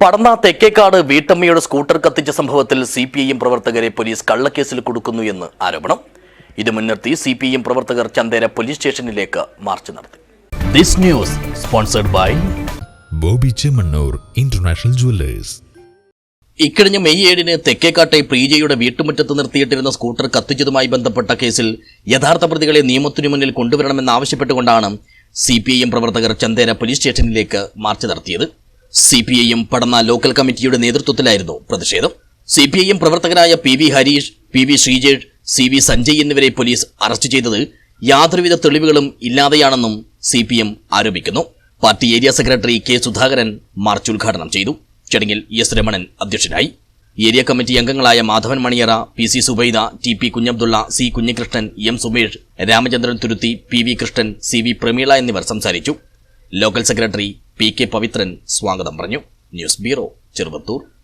പടന്ന തെക്കേക്കാട് വീട്ടമ്മയുടെ സ്കൂട്ടർ കത്തിച്ച സംഭവത്തിൽ സി പി ഐ എം പ്രവർത്തകരെ പോലീസ് കള്ളക്കേസിൽ കൊടുക്കുന്നു എന്ന് ആരോപണം. ഇത് മുൻനിർത്തി സി പി ഐ എം പ്രവർത്തകർ ചന്ദേര പോലീസ് സ്റ്റേഷനിലേക്ക് മാർച്ച് നടത്തി. This news sponsored by Bobby Chemmanur international jewellers. ഇക്കഴിഞ്ഞ മെയ് ഏഴിന് തെക്കേക്കാട്ടെ പ്രീജയുടെ വീട്ടുമുറ്റത്ത് നിർത്തിയിട്ടിരുന്ന സ്കൂട്ടർ കത്തിച്ചതുമായി ബന്ധപ്പെട്ട കേസിൽ യഥാർത്ഥ പ്രതികളെ നിയമത്തിനു മുന്നിൽ കൊണ്ടുവരണമെന്നാവശ്യപ്പെട്ടുകൊണ്ടാണ് സി പി ഐ എം പ്രവർത്തകർ ചന്ദേര പോലീസ് സ്റ്റേഷനിലേക്ക് മാർച്ച് നടത്തിയത്. C P I M Padanna local കമ്മിറ്റിയുടെ നേതൃത്വത്തിലായിരുന്നു പ്രതിഷേധം. സി പി ഐ എം പ്രവർത്തകരായ P V Harish P V Sreejesh C V Sanjay എന്നിവരെ പോലീസ് അറസ്റ്റ് ചെയ്തത് യാതൊരുവിധ തെളിവുകളും ഇല്ലാതെയാണെന്നും സി പി എം ആരോപിക്കുന്നു. Party area secretary K Sudhakaran march ഉദ്ഘാടനം ചെയ്തു. ചടങ്ങിൽ എസ് രമണൻ അധ്യക്ഷനായി. ഏരിയ കമ്മിറ്റി അംഗങ്ങളായ Madhavan Maniyara P C Subaida T P Kunhabdulla C Kunhikrishnan M Sumesh Ramachandran Thuruthi P V Krishnan C V Prameela എന്നിവർ സംസാരിച്ചു. Local secretary P K Pavithran സ്വാഗതം പറഞ്ഞു. News bureau Cheruvathur.